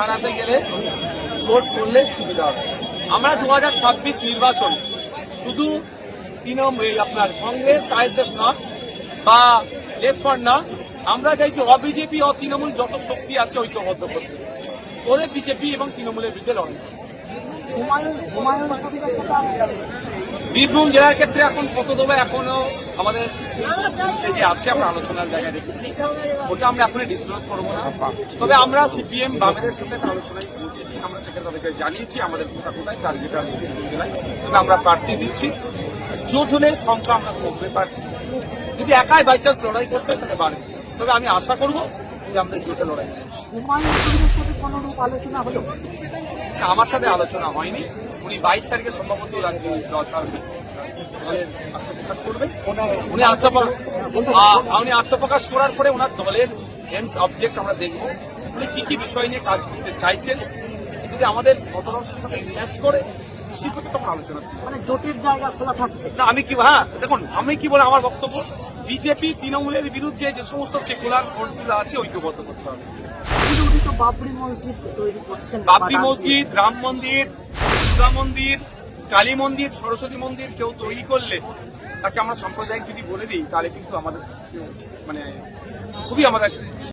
হারাতে গেলে জোট করলে সুবিধা হবে। আমরা দু হাজার ছাব্বিশ নির্বাচন, শুধু তৃণমূল আপনার কংগ্রেস, আইএসএফ না, বা লেফট ফ্রন্ট না, আমরা চাইছি অবিজেপি ও তৃণমূল যত শক্তি আছে ঐক্যবদ্ধ করতে। করে বিজেপি এবং তৃণমূলের বিরুদ্ধে লড়াই। বীরভূম জেলার ক্ষেত্রে এখন কত দেবে এখনও আমাদের যে আছে আমরা আলোচনার জায়গায় রেখেছি ওটা আমরা এখনই ডিসক্লোজ করব না। তবে আমরা সিপিএম বামেদের সাথে একটা আলোচনায় পৌঁছেছি। আমরা সেখানে তাদেরকে জানিয়েছি আমাদের কোথা কোথায় টার্গেট আছে বীরভূম জেলায়। তবে আমরা প্রার্থী দিচ্ছি জোট হলে সংখ্যা আমরা কমবে প্রার্থী যদি একাই বাই চান্স লড়াই করতে তাহলে বাড়বে। তবে আমি আশা করব যে আমরা জোটে লড়াই হুমায়ুন কবিরের সাথে কোনো রূপ আলোচনা হলো? না, আমার সাথে আলোচনা হয়নি। উনি বাইশ তারিখে সম্ভবত রাজ্য দরকার উনি আত্মপ্রকাশ উনি আত্মপ্রকাশ করার পরে ওনার দলের এন্ড অবজেক্ট আমরা দেখব। উনি কি কি বিষয় নিয়ে কাজ করতে চাইছেন? যদি আমাদের মতাদর্শের সাথে ম্যাচ করে নিশ্চিত তো আমরা আলোচনা মানে জোটের জায়গা খোলা থাকছে। না আমি কি হ্যাঁ দেখুন আমি কি বলে আমার বক্তব্য? বিজেপি তৃণমূলের বিরুদ্ধে যে সমস্ত সেকুলার ফোর্সগুলো আছে ঐক্যবদ্ধ করতে হবে। বাবরি মসজিদ বাবরি মসজিদ রাম মন্দির দুর্গা মন্দির কালী মন্দির সরস্বতী মন্দির কেউ তৈরি করলে তাকে আমরা সাম্প্রদায়িক যদি বলে দিই তাহলে কিন্তু আমাদের মানে খুবই আমাদের